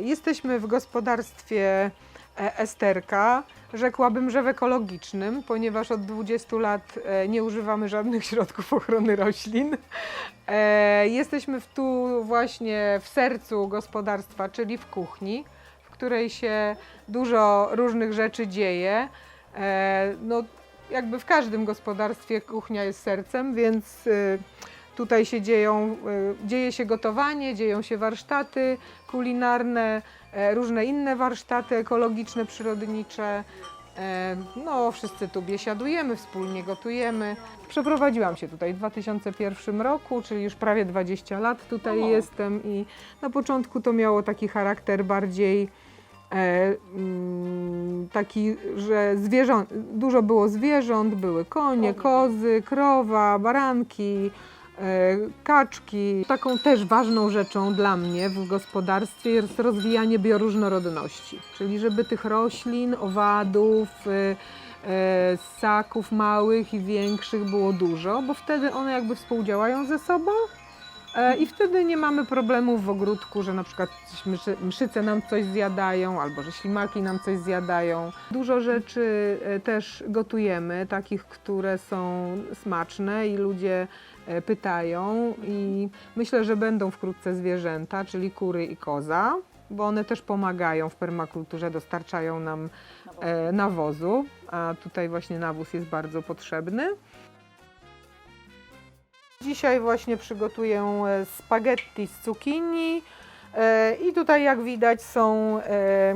Jesteśmy w gospodarstwie e, Esterka, rzekłabym, że w ekologicznym, ponieważ od 20 lat e, nie używamy żadnych środków ochrony roślin. E, Jesteśmy w- tu właśnie w sercu gospodarstwa, czyli w kuchni, w której się dużo różnych rzeczy dzieje. No, jakby w każdym gospodarstwie kuchnia jest sercem, więc y, tutaj się dzieją, y, dzieje się gotowanie, dzieją się warsztaty kulinarne, e, różne inne warsztaty ekologiczne, przyrodnicze. E, No, wszyscy tu biesiadujemy, wspólnie gotujemy. Przeprowadziłam się tutaj w 2001 roku, czyli już prawie 20 lat tutaj jestem i na początku to miało taki charakter bardziej e, mm, taki, że zwierząt, dużo było zwierząt, były konie, kozy, krowa, baranki, e, kaczki. Taką też ważną rzeczą dla mnie w gospodarstwie jest rozwijanie bioróżnorodności, czyli żeby tych roślin, owadów, e, e, ssaków małych i większych było dużo, bo wtedy one jakby współdziałają ze sobą E, I wtedy nie mamy problemów w ogródku, że na przykład mszyce nam coś zjadają, albo że ślimaki nam coś zjadają. Dużo rzeczy e, też gotujemy, takich, które są smaczne i ludzie e, pytają. I myślę, że będą wkrótce zwierzęta, czyli kury i koza, bo one też pomagają w permakulturze, dostarczają nam e, nawozu, a tutaj właśnie nawóz jest bardzo potrzebny. Dzisiaj właśnie przygotuję e, spaghetti z cukinii e, i tutaj jak widać są e,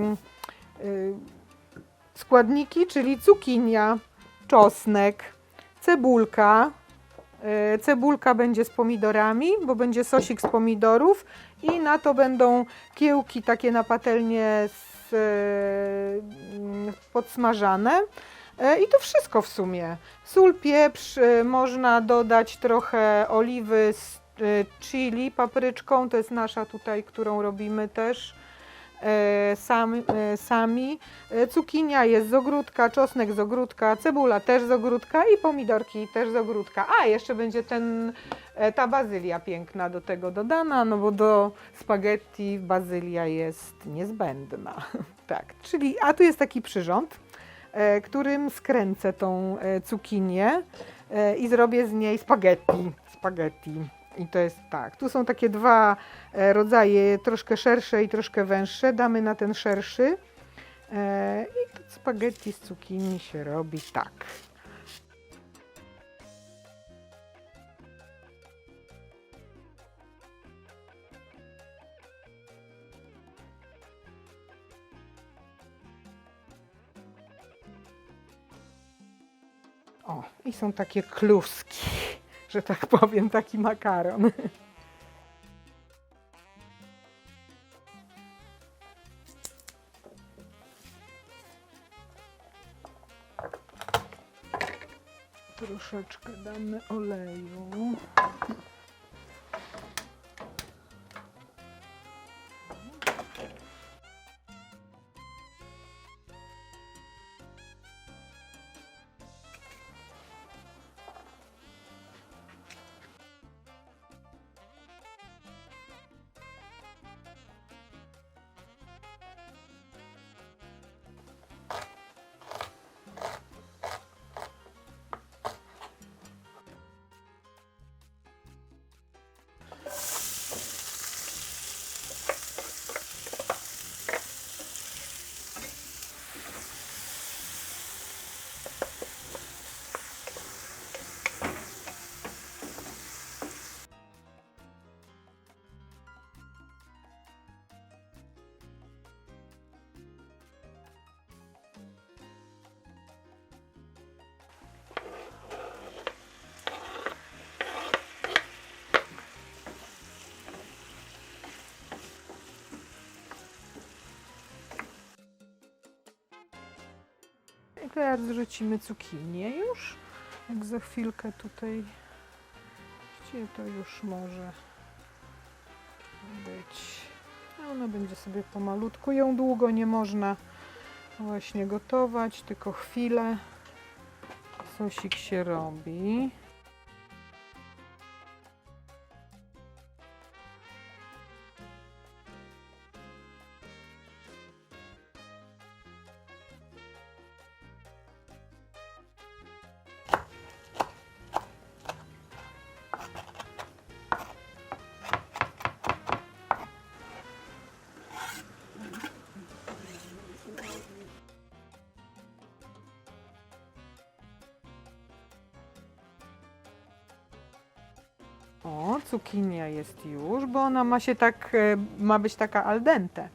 składniki, czyli cukinia, czosnek, cebulka. Cebulka będzie z pomidorami, bo będzie sosik z pomidorów i na to będą kiełki takie na e, mm, podsmażane. E, I to wszystko w sumie. Sól, pieprz, y, można dodać trochę oliwy z y, chili, papryczką, to jest nasza tutaj, którą robimy też e, sami. e, sami. E, Cukinia jest z ogródka, czosnek z ogródka, cebula też z ogródka i pomidorki też z ogródka. A, jeszcze będzie ten, e, ta bazylia piękna do tego dodana, no bo do spaghetti bazylia jest niezbędna. Tak, czyli, a tu jest taki przyrząd e, którym skręcę tą e, cukinię e, i zrobię z niej spaghetti. Spaghetti. I to jest tak. Tu są takie dwa e, rodzaje, troszkę szersze i troszkę węższe. Damy na ten szerszy. E, I to spaghetti z cukinii się robi tak. O, i są takie kluski, że tak powiem, taki makaron. Troszeczkę damy oleju. Teraz zrzucimy cukinię już. Jak za chwilkę tutaj gdzie to już może być. A Ona będzie sobie pomalutku. Ją długo nie można właśnie gotować, tylko chwilę. Sosik się robi. Cukinia jest już, bo ona ma się tak, e, ma być taka al dente.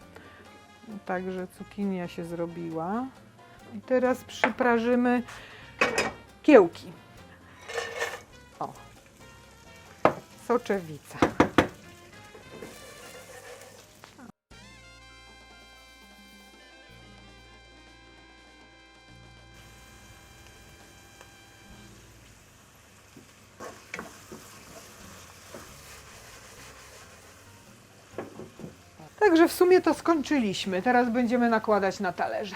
Także cukinia się zrobiła. I teraz przyprażymy kiełki. O. Soczewica. Także w sumie to skończyliśmy. Teraz będziemy nakładać na talerze.